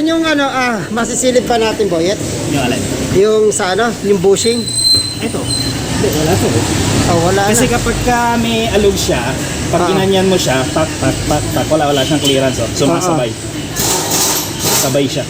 Yan yung ano, ah, masisilip pa natin, Boyet. Yung alin? Yung sa ano, yung bushing. Ito. Hindi, wala to. Oh, wala Kasi na. kapag ka may alog siya, pag Ah. ginanyan mo siya, tak, tak, tak, tak, wala, wala siyang clearance. Oh. Sumasabay. Sabay siya.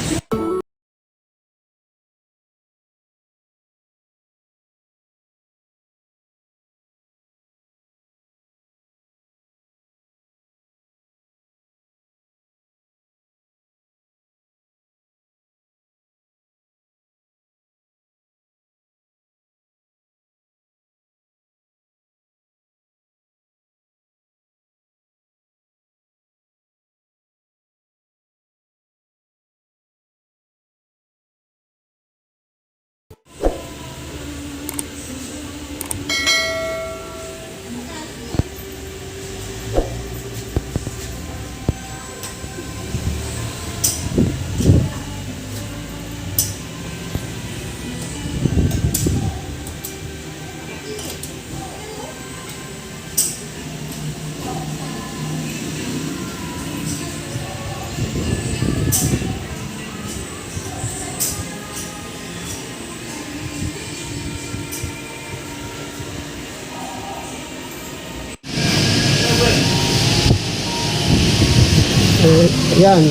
Yan.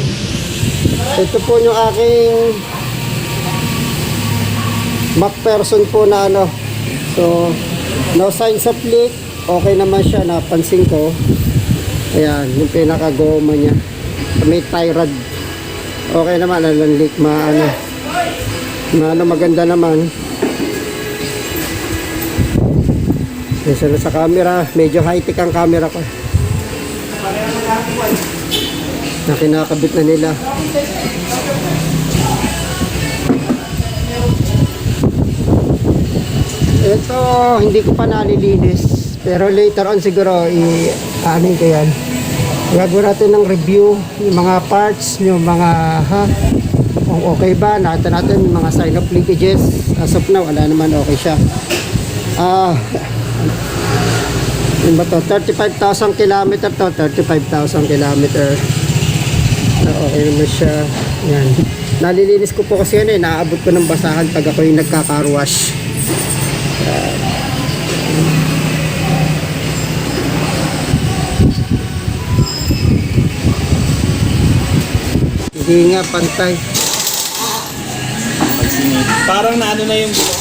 Ito po yung aking MacPherson po na ano. So, no signs of leak. Okay naman siya, napansin ko. Ayan, yung pinaka-goma niya. May tie rod. Okay naman, alang leak, maano. Maano, maganda naman. Isa na sa camera, medyo high-tech ang camera ko. Na kinakabit na nila. Ito, hindi ko pa nalilinis. Pero later on siguro, i-anin ko yan. Gagawin natin ng review, yung mga parts, yung mga, ha, kung okay ba, nakita natin yung mga sign of leakages. As of now, wala naman okay siya. Ah, yun ba to? 35,000 kilometer to, 35,000 kilometer. Na okay naman siya. Yan. Nalilinis ko po kasi yan eh, naaabot ko ng basahan pag ako yung nagkakaruwash. Hindi nga pantay. Pag sinip. Parang naano na yung bulo.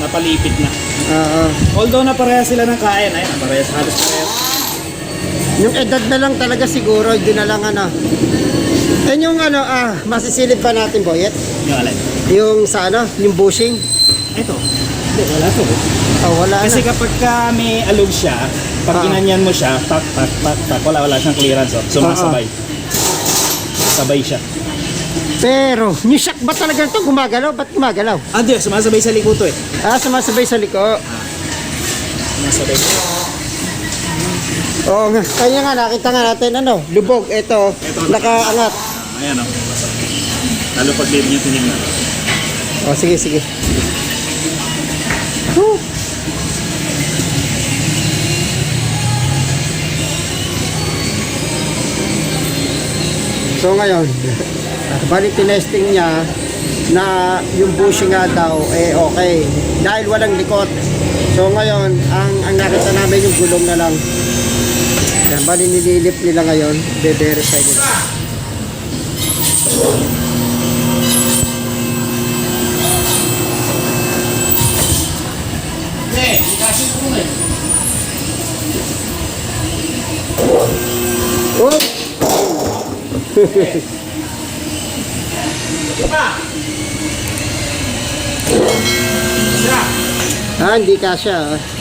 Napalipit na. Oo. Although na pareha sila ng kain. Ayun, parehas, halos parehas. yung edad na lang talaga siguro, hindi na lang ano. Yan yung ano, ah, masisilip pa natin, Boyet. Yung alin? Yung sa ano, yung bushing. Ito. Hindi, wala to. Oh, wala Kasi na. kapag ka may alog siya, pag Ah. ginanyan mo siya, tak, tak, tak, tak, wala, wala siyang clearance. Oh. Sumasabay. Sabay siya. Pero, yung shock ba talaga ito gumagalaw? Ba't gumagalaw? Ah, di, sumasabay sa liko to eh. Ah, sumasabay sa liko. Sumasabay. Oo nga. Kaya nga, nakita nga natin, ano, lubog. Ito, Ito, nakaangat. Ayan o. Lalo pag di niyo tinignan. Oh, sige, sige. Whew. So ngayon, balik tinesting niya na yung bushing nga daw eh okay dahil walang likot. So ngayon, ang ang nakita namin yung gulong na lang. Yan, bali nililip nila ngayon, be-verify nila. Oh! Ah, hindi kasya. ah.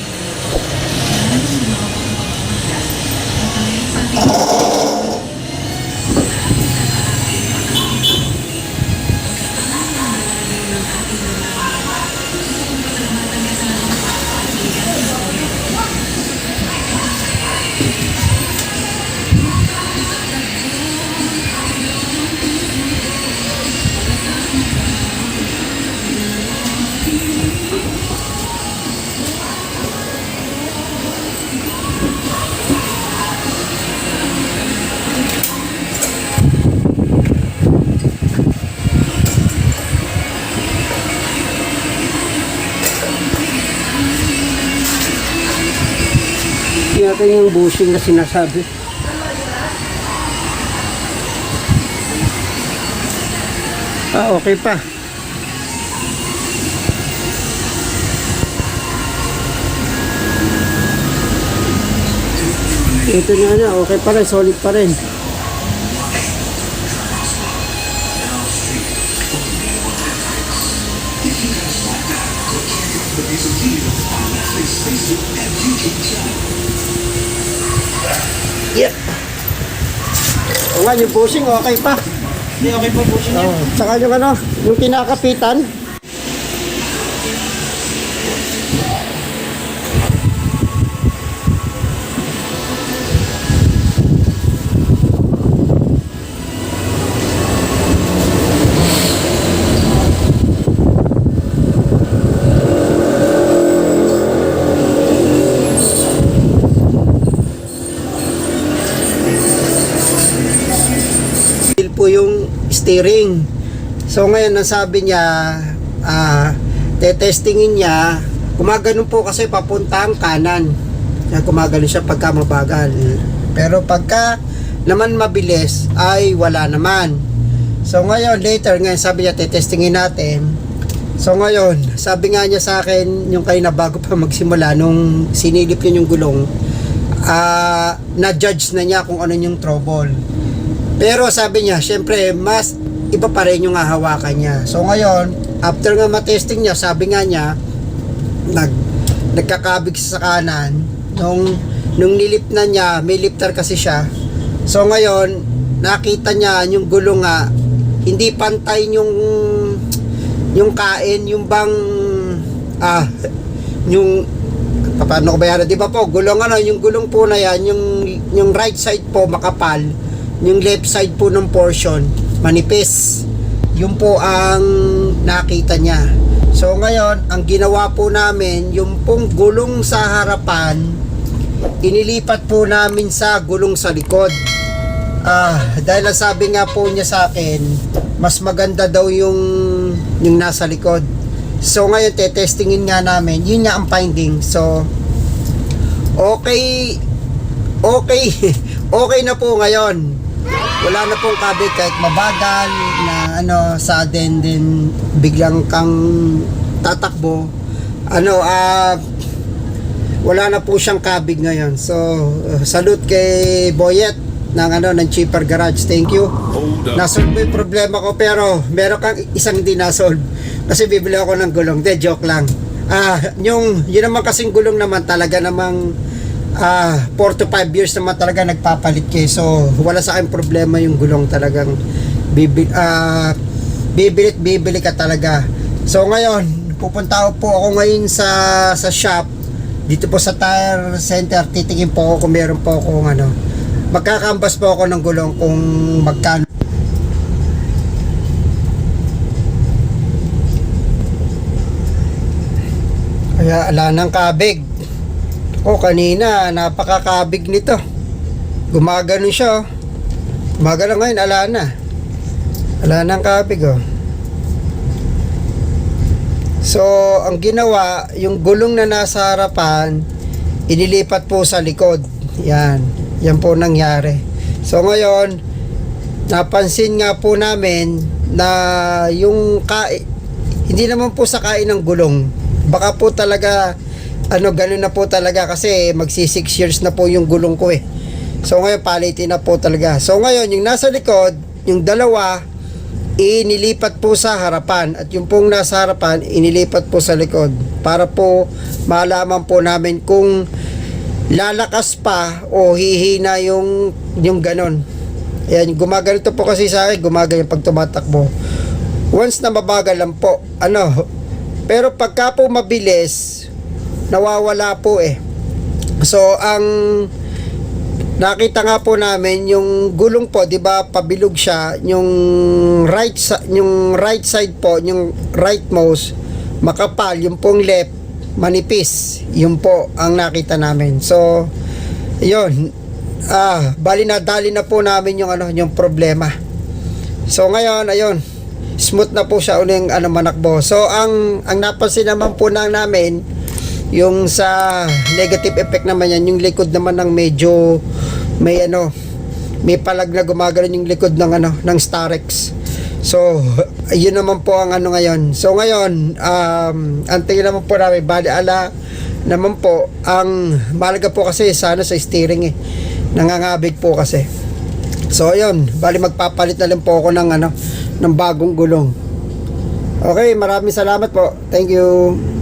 Natin yung bushing na sinasabi. Ah, okay pa. Ito na na, okay pa rin, solid pa rin. Yep. O nga, yung bushing, okay pa. Hindi, okay po po siya. Oh, saka yung ano, yung kinakapitan. Steering. So ngayon, nasabi niya, ah, tetestingin niya, gumagano po kasi papuntang kanan. Kaya gumagano siya pagka mabagal. Pero pagka naman mabilis, ay wala naman. So ngayon, later, ngayon sabi niya, tetestingin natin. So ngayon, sabi nga niya sa akin, yung kayo na bago pa magsimula, nung sinilip niya yung gulong, ah, na-judge na niya kung ano yung trouble. Pero sabi niya, syempre, mas iba pa rin yung hahawakan niya. So ngayon, after nga matesting niya, sabi nga niya, nag, nagkakabig sa kanan. Nung, nung nilip na niya, may lifter kasi siya. So ngayon, nakita niya yung gulong nga, hindi pantay yung yung kain, yung bang ah yung paano ko ba yan? Di ba po, gulong ano, yung gulong po na yan, yung, yung right side po makapal, yung left side po ng portion, manipis. Yun po ang nakita niya. So ngayon, ang ginawa po namin, yung pong gulong sa harapan, inilipat po namin sa gulong sa likod. Ah, dahil sabi nga po niya sa akin, mas maganda daw yung yung nasa likod. So ngayon tetestingin nga namin, yun nga ang finding. So okay okay okay na po ngayon. Wala na pong kabit kahit mabagal na ano sudden din biglang kang tatakbo. Ano ah wala na po siyang kabig ngayon. So uh, salute kay Boyet ng ano ng Cheaper Garage. Thank you. Nasolve mo yung problema ko pero meron kang isang di nasolve. Kasi bibili ako ng gulong. De, joke lang. Ah, yung yun naman kasing gulong naman talaga namang ah 4 to 5 years naman talaga nagpapalit kayo. So, wala sa akin problema yung gulong talagang bibili ah bibilit bibili ka talaga. So, ngayon, pupunta po ako ngayon sa sa shop dito po sa tire center titingin po ako kung meron po akong ano magkakambas po ako ng gulong kung magkano kaya ala ng kabig o kanina napakakabig nito gumagano siya oh. gumagano ngayon ala na ala ng kabig oh So, ang ginawa, yung gulong na nasa harapan, inilipat po sa likod. Yan. Yan po nangyari. So, ngayon, napansin nga po namin na yung kain, hindi naman po sa kain ng gulong. Baka po talaga, ano, ganun na po talaga kasi magsi 6 years na po yung gulong ko eh. So, ngayon, palitin na po talaga. So, ngayon, yung nasa likod, yung dalawa, inilipat po sa harapan at yung pong nasa harapan inilipat po sa likod para po malaman po namin kung lalakas pa o hihina yung yung ganon yan gumaganito po kasi sa akin gumaganyan pag tumatakbo once na mabagal lang po ano pero pagka po mabilis nawawala po eh so ang nakita nga po namin yung gulong po, 'di ba, pabilog siya, yung right yung right side po, yung rightmost makapal, yung pong left manipis. Yun po ang nakita namin. So, 'yun. Ah, bali na dali na po namin yung ano, yung problema. So ngayon, ayun. Smooth na po siya uling ano manakbo. So ang ang napansin naman po na namin Yung sa negative effect naman yan, yung likod naman ng medyo may ano, may palag na gumagano yung likod ng ano, ng Starex. So, yun naman po ang ano ngayon. So ngayon, um, ang tingin naman po namin, bali ala naman po, ang malaga po kasi sana sa steering eh. Nangangabig po kasi. So ayun, bali magpapalit na lang po ako ng ano, ng bagong gulong. Okay, maraming salamat po. Thank you.